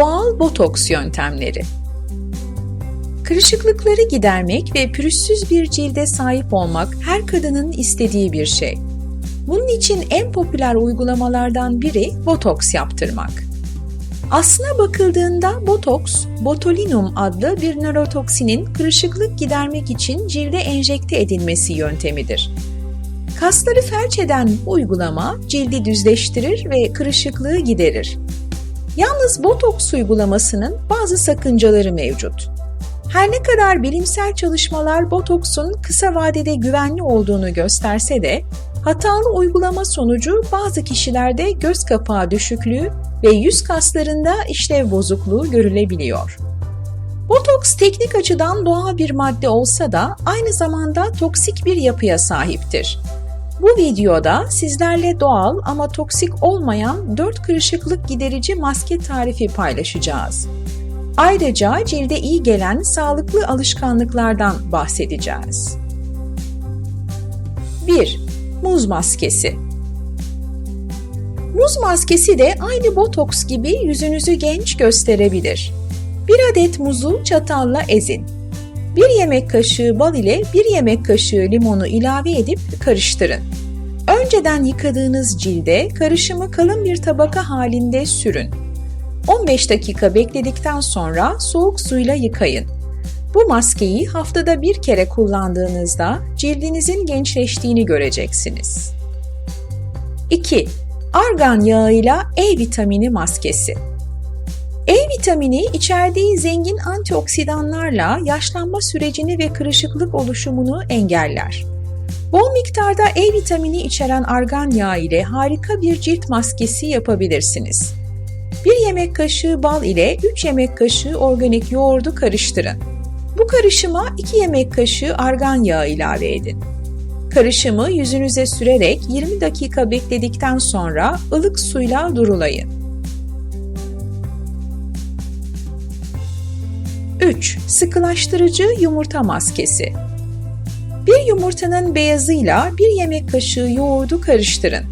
Doğal botoks yöntemleri. Kırışıklıkları gidermek ve pürüzsüz bir cilde sahip olmak her kadının istediği bir şey. Bunun için en popüler uygulamalardan biri botoks yaptırmak. Aslına bakıldığında botoks, botulinum adlı bir nörotoksinin kırışıklık gidermek için cilde enjekte edilmesi yöntemidir. Kasları felç eden bu uygulama cildi düzleştirir ve kırışıklığı giderir. Yalnız botoks uygulamasının bazı sakıncaları mevcut. Her ne kadar bilimsel çalışmalar botoksun kısa vadede güvenli olduğunu gösterse de hatalı uygulama sonucu bazı kişilerde göz kapağı düşüklüğü ve yüz kaslarında işlev bozukluğu görülebiliyor. Botoks teknik açıdan doğal bir madde olsa da aynı zamanda toksik bir yapıya sahiptir. Bu videoda sizlerle doğal ama toksik olmayan 4 kırışıklık giderici maske tarifi paylaşacağız. Ayrıca cilde iyi gelen sağlıklı alışkanlıklardan bahsedeceğiz. 1. Muz maskesi Muz maskesi de aynı botoks gibi yüzünüzü genç gösterebilir. Bir adet muzu çatalla ezin. Bir yemek kaşığı bal ile bir yemek kaşığı limonu ilave edip karıştırın. Önceden yıkadığınız cilde karışımı kalın bir tabaka halinde sürün. 15 dakika bekledikten sonra soğuk suyla yıkayın. Bu maskeyi haftada bir kere kullandığınızda cildinizin gençleştiğini göreceksiniz. 2. Argan yağıyla E vitamini maskesi. E vitamini içerdiği zengin antioksidanlarla yaşlanma sürecini ve kırışıklık oluşumunu engeller. Bol miktarda E vitamini içeren argan yağı ile harika bir cilt maskesi yapabilirsiniz. Bir yemek kaşığı bal ile 3 yemek kaşığı organik yoğurdu karıştırın. Bu karışıma 2 yemek kaşığı argan yağı ilave edin. Karışımı yüzünüze sürerek 20 dakika bekledikten sonra ılık suyla durulayın. 3. Sıkılaştırıcı yumurta maskesi. Bir yumurtanın beyazıyla bir yemek kaşığı yoğurdu karıştırın.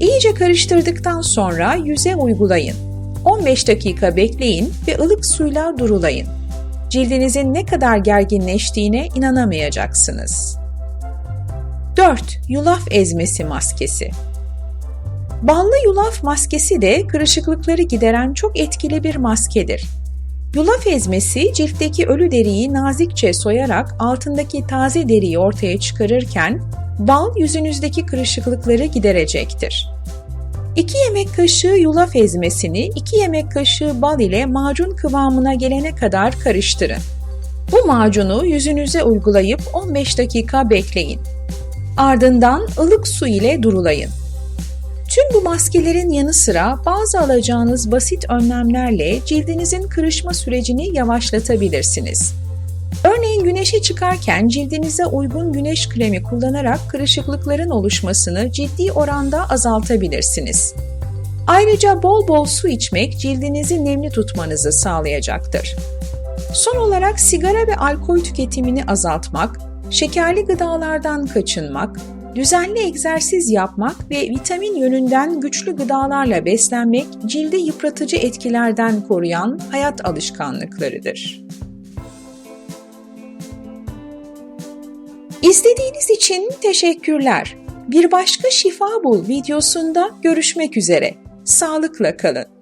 İyice karıştırdıktan sonra yüze uygulayın. 15 dakika bekleyin ve ılık suyla durulayın. Cildinizin ne kadar gerginleştiğine inanamayacaksınız. 4. Yulaf ezmesi maskesi. Ballı yulaf maskesi de kırışıklıkları gideren çok etkili bir maskedir. Yulaf ezmesi ciltteki ölü deriyi nazikçe soyarak altındaki taze deriyi ortaya çıkarırken bal yüzünüzdeki kırışıklıkları giderecektir. 2 yemek kaşığı yulaf ezmesini 2 yemek kaşığı bal ile macun kıvamına gelene kadar karıştırın. Bu macunu yüzünüze uygulayıp 15 dakika bekleyin. Ardından ılık su ile durulayın. Tüm bu maskelerin yanı sıra bazı alacağınız basit önlemlerle cildinizin kırışma sürecini yavaşlatabilirsiniz. Örneğin güneşe çıkarken cildinize uygun güneş kremi kullanarak kırışıklıkların oluşmasını ciddi oranda azaltabilirsiniz. Ayrıca bol bol su içmek cildinizi nemli tutmanızı sağlayacaktır. Son olarak sigara ve alkol tüketimini azaltmak, şekerli gıdalardan kaçınmak, düzenli egzersiz yapmak ve vitamin yönünden güçlü gıdalarla beslenmek cilde yıpratıcı etkilerden koruyan hayat alışkanlıklarıdır. İzlediğiniz için teşekkürler. Bir başka Şifa Bul videosunda görüşmek üzere. Sağlıkla kalın.